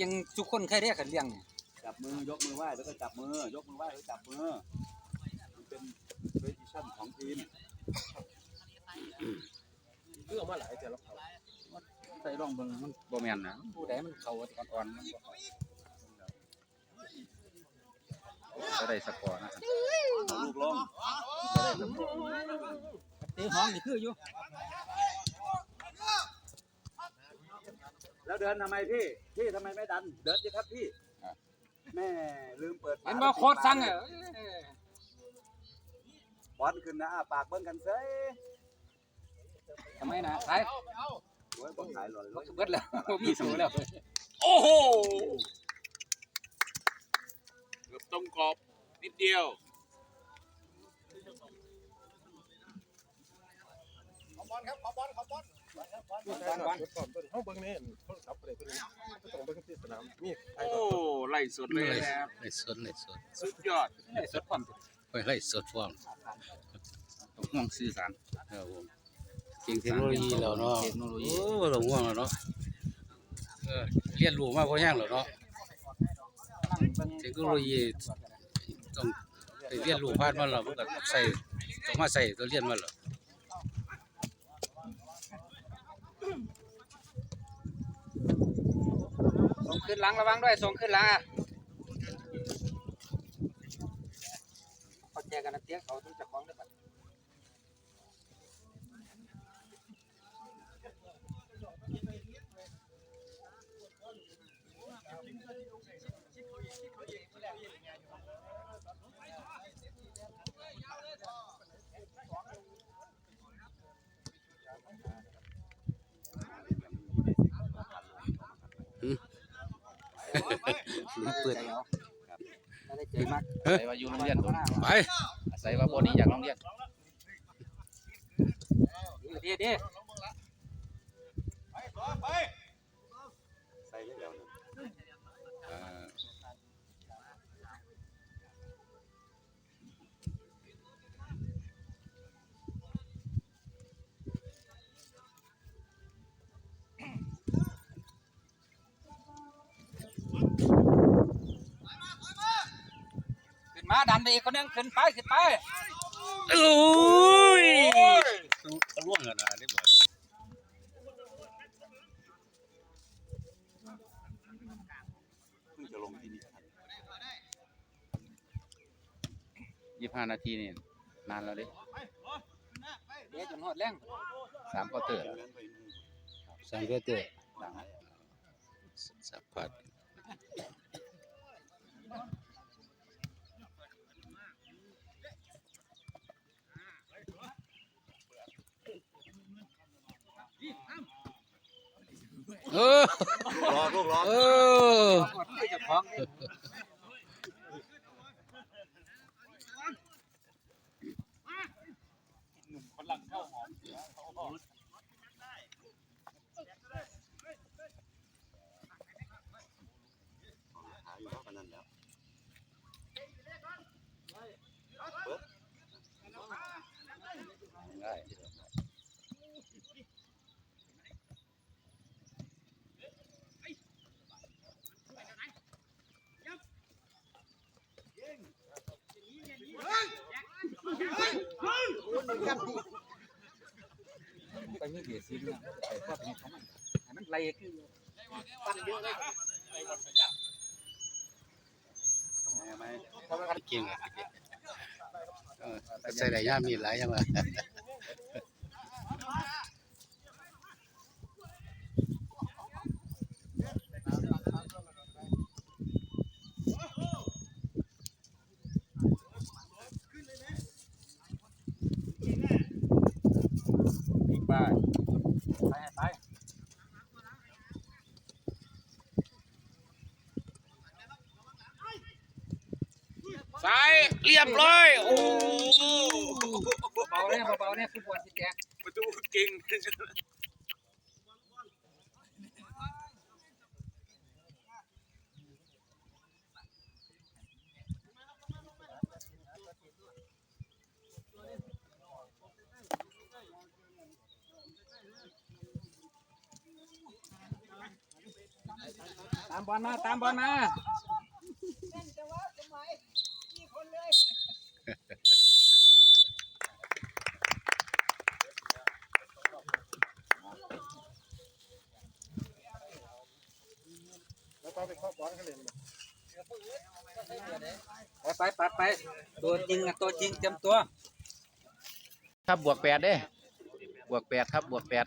ยังทุกคนเคยเรียกกันเลี้ยงเนี่ยจับมือยกมือไหว้แล้วก็จับมือยกมือไหว้แล้วจับมือมันเป็นเรดิชั่นของทีมเรื่องมาหลายแต่ละเขาใส่รองเบิ่งมันบ่แม่นนะผู้ใดมันเข้าอ่อนๆมันบ่เข้าก็ได้สกอร์นะครับเอาลูกลงตีห้องนี่คืออยู่ แล้วเดินทำไมพี่ พี่ทำไมไม่ดัน เดินสิครับพี่แม่ลืมเปิดฝาเห็นบ่โคตรสั่งอะเอ้ยบอลขึ้นนะอ้าปากเบิ้งกันเซ้ยทำไมนะขายโอ้ยบ่ขายหล่อนเลยเบิดแล้วบ่มีสูแล้ว โอ้โหเกือบตรงกรอบนิดเดียว สั่งก่อน เขาเบิ่งนี่โทรศัพท์อะไรเพิ่นก็ต้องเบิ่งที่สนามมีใครโอ้ไล่สดเลยไล่นะครับไล่สดไล่สดสุดยอดได้สดความสุขไปไล่สดฟ้องต้องห่วงสื่อสารครับผมเก่งเทคโนโลยีแล้วเนาะเทคโนโลยีโอ้เราห่วงแล้วเนาะเออเรียนรู้มาพอแห้งแล้วเนาะนั่งเบิ่งเทคโนโลยีต้องไปเรียนรู้ผ่านมาแล้วมันก็ใส่ต้องมาใส่ตัวเรียนมาแล้ว ส่งขึ้นหลังระวังด้วยส่งขึ้นหลังอะเขาแจกันนะเตี้ยเขาต้องจับของด้บัดเปิด ใจเอาไม่ได้ใจมากใส่ว่าอยู่โรงเรียนโดนไปใส่ว่าบ่หนี้จากโรงเรียนดีดีาดันไปอีกคนนึงขึ้นไปขึ้นไปโอ้ยต้องร่วงกันนะได้บ่เพิ่งจะลงที่นี่ครับยี่ห้านาทีนี่นานแล้วเด้เดี๋ยวจนหอดแรงสามเคาน์เตอร์เดินไปนู่นสังเกตเตอร์หลังสัมผัส เออรอลูกรอเออหอด ไปจับของหาอยู่เท่ากันนั่นแหล้วได้ไปมีเบียดซีเนี่ยไปพวกนี้ของมันให้มันไล่คือปั้นเยอะเลยไม่ไหมเก่งอะเออใส่ได้ยามมีหลายยังวะอีก บ้านไปไปใส่เรียบร้อย โอ้เบาเนี่ยเบาเนี่ยฟุตบอลสิแกประตูเก่ง ตามบอลมาตามบอลมาไปไปไปไปตัวจริงอะตัวจริงเตรียมตัว ครับบวกแปดเด้ บวกแปดครับบวกแปด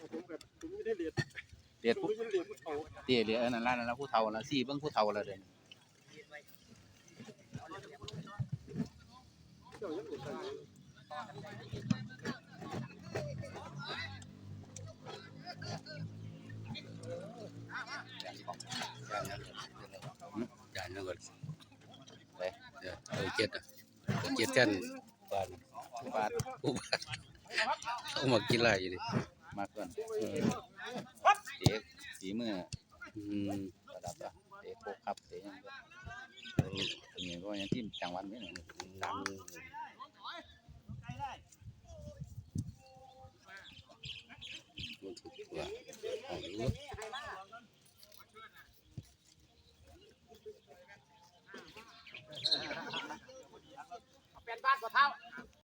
ผมผู้ไม่ได้เรียนผู้เฒ่าเตี้ยเรียดเออนั่นละนั่นละผู้เฒ่าละสี่เบิ่งผู้เฒ่าละเด่นเจ็ดอะเจ็ดกันบาทบาทผู้บาทเอามากินอะไรอยู่ดิมาก่อนเออเด็กสีมืออืมระดับอะเด็กโคกครับเด็กยังเป็นอย่างนี้ก็ยังที่จังหวัดนี้นะดังมันถูกกว่าเอา เป็นบ้านกว่าเท่า